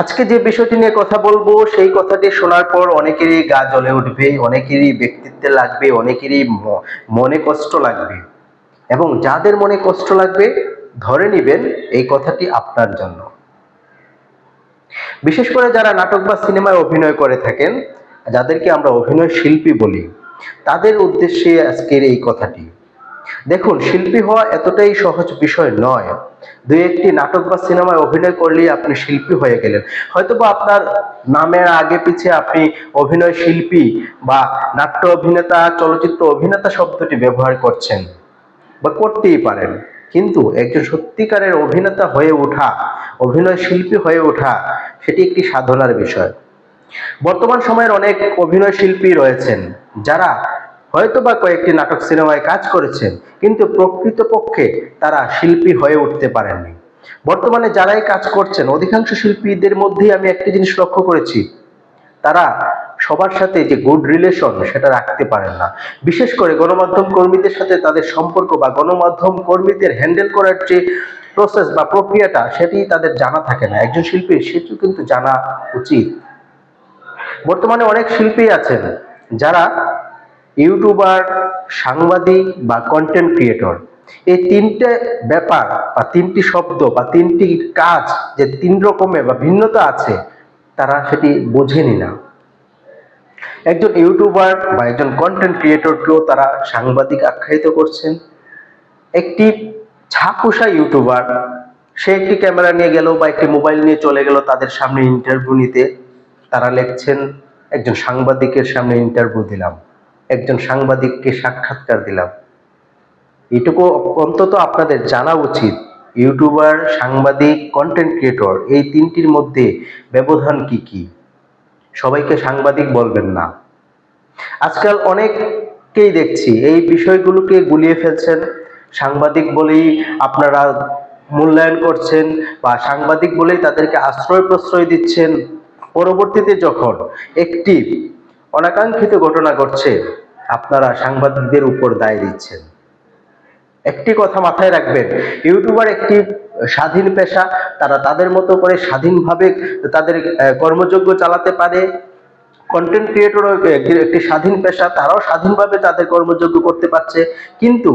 আজকে যে বিষয়টি নিয়ে কথা বলব, সেই কথাটি শোনার পর অনেকেরই গা জ্বলে উঠবে, অনেকেরই ব্যক্তিত্বে লাগবে, অনেকেরই মনে কষ্ট লাগবে। এবং যাদের মনে কষ্ট লাগবে, ধরে নিবেন এই কথাটি আপনার জন্য। বিশেষ করে যারা নাটক বা সিনেমায় অভিনয় করে থাকেন, যাদেরকে আমরা অভিনয় শিল্পী বলি, তাদের উদ্দেশ্যে আজকের এই কথাটি। দেখুন, শিল্পী হওয়া এতটাই সহজ বিষয় নয়। দুই একটি নাটক বা সিনেমায় অভিনয় করলেই আপনি শিল্পী হয়ে গেলেন। হয়তোবা আপনার নামের আগে পিছে আপনি অভিনয় শিল্পী বা নাট্য অভিনেতা, চলচ্চিত্র অভিনেতা শব্দটি ব্যবহার করছেন বা করতেই পারেন। কিন্তু একজন সত্যিকারের অভিনেতা হয়ে ওঠা, অভিনয় শিল্পী হয়ে ওঠা, সেটি একটি সাধনার বিষয়। বর্তমান সময়ের অনেক অভিনয় শিল্পী রয়েছেন যারা হয়তো বা কয়েকটি নাটক সিনেমায় কাজ করেছেন, কিন্তু প্রকৃতপক্ষে তারা শিল্পী হয়ে উঠতে পারেননি। বর্তমানে যারাই কাজ করছেন, অধিকাংশ শিল্পীদের মধ্যেই আমি একটি জিনিস লক্ষ্য করেছি, তারা সবার সাথে যে গুড রিলেশন সেটা রাখতে পারেন না। বিশেষ করে গণমাধ্যম কর্মীদের সাথে তাদের সম্পর্ক বা গণমাধ্যম কর্মীদের হ্যান্ডেল করার যে প্রসেস বা প্রক্রিয়াটা, সেটি তাদের জানা থাকে না। একজন শিল্পীর সেটি কিন্তু জানা উচিত। বর্তমানে অনেক শিল্পী আছেন, যারা ইউটিউবার, সাংবাদিক বা কন্টেন্ট ক্রিয়েটর এই তিনটে ব্যাপার বা তিনটি শব্দ বা তিনটি কাজ যে তিন রকমের বা ভিন্নতা আছে, তারা সেটি বোঝেনি না। একজন ইউটিউবার বা একজন কন্টেন্ট ক্রিয়েটরকেও তারা সাংবাদিক আখ্যায়িত করছেন। একটি ঝাঁকুসা ইউটিউবার, সে একটি ক্যামেরা নিয়ে গেল বা একটি মোবাইল নিয়ে চলে গেল তাদের সামনে ইন্টারভিউ নিতে। তারা লিখছেন, একজন সাংবাদিকের সামনে ইন্টারভিউ দিলাম। একজন সাংবাদিককে সাক্ষাৎকার দিলাম। এটুকু অন্তত আপনাদের জানা উচিত, ইউটিউবার, সাংবাদিক কন্টেন্ট ক্রিয়েটর এই তিনটির মধ্যে ব্যবধান কি কি? সবাইকে সাংবাদিক বলবেন না। আজকাল অনেককেই দেখছি, এই বিষয়গুলোকে গুলিয়ে ফেলছেন। সাংবাদিক বলেই আপনারা মূল্যায়ন করছেন বা সাংবাদিক বলেই তাদেরকে আশ্রয় প্রশ্রয় দিচ্ছেন। পরবর্তীতে যখন একটি অনাকাঙ্ক্ষিত ঘটনা ঘটছে আপনারা সাংবাদিকদের উপর দায় দিচ্ছেন। একটি কথা মাথায় রাখবেন, ইউটিউবার একটি স্বাধীন পেশা, তারা তাদের মতো করে স্বাধীনভাবে তাদের কর্মযোগ্য চালাতে পারে। কন্টেন্ট ক্রিয়েটরও একটি স্বাধীন পেশা, তারাও স্বাধীনভাবে তাদের কর্মযোগ্য করতে পারছে। কিন্তু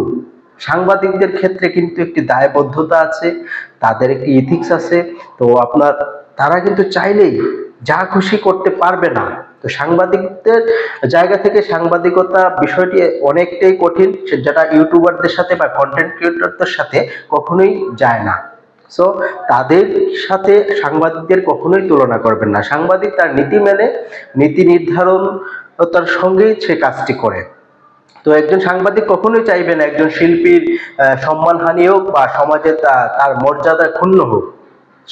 সাংবাদিকদের ক্ষেত্রে কিন্তু একটি দায়বদ্ধতা আছে, তাদের একটি ইথিক্স আছে। তো আপনার, তারা কিন্তু চাইলেই যা খুশি করতে পারবে না। তো সাংবাদিকদের জায়গা থেকে সাংবাদিকতা বিষয়টি অনেকটাই কঠিন যেটা ইউটিউবারদের সাথে বা কন্টেন্ট ক্রিয়েটরদের সাথে কখনোই যায় না। সো তাদের সাথে সাংবাদিকদের কখনোই তুলনা করবেন না। সাংবাদিক তার নীতি মেনে, নীতি নির্ধারণ তার সঙ্গেই সে কাজটি করে। তো একজন সাংবাদিক কখনোই চাইবে না একজন শিল্পীর সম্মানহানি হোক বা সমাজে তার মর্যাদা ক্ষুণ্ণ হোক।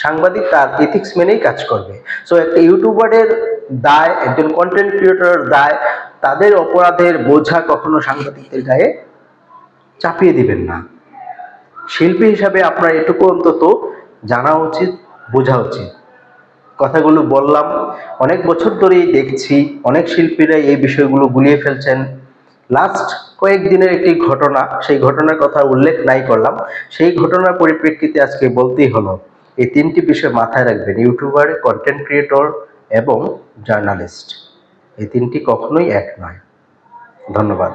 সাংবাদিক তার ইথিক্স মেনেই কাজ করবে। সো একটা ইউটিউবারের দায়, একজন কন্টেন্ট ক্রিয়েটরের দায়, তাদের অপরাধের বোঝা কখনো সাংবাদিকদের গায়ে চাপিয়ে দিবেন না। শিল্পী হিসাবে আপনার এটুকু অন্তত জানা উচিত, বোঝা উচিত। কথাগুলো বললাম, অনেক বছর ধরেই দেখছি, অনেক শিল্পীরা এই বিষয়গুলো গুলিয়ে ফেলছেন। লাস্ট কয়েকদিনের একটি ঘটনা, সেই ঘটনার কথা উল্লেখ নাই করলাম। সেই ঘটনার পরিপ্রেক্ষিতে আজকে বলতেই হলো এই তিনটি বিষয় মাথায় রাখবেন, ইউটিউবার কন্টেন্ট ক্রিয়েটর এবং জার্নালিস্ট এই তিনটি কখনোই এক নয়। ধন্যবাদ।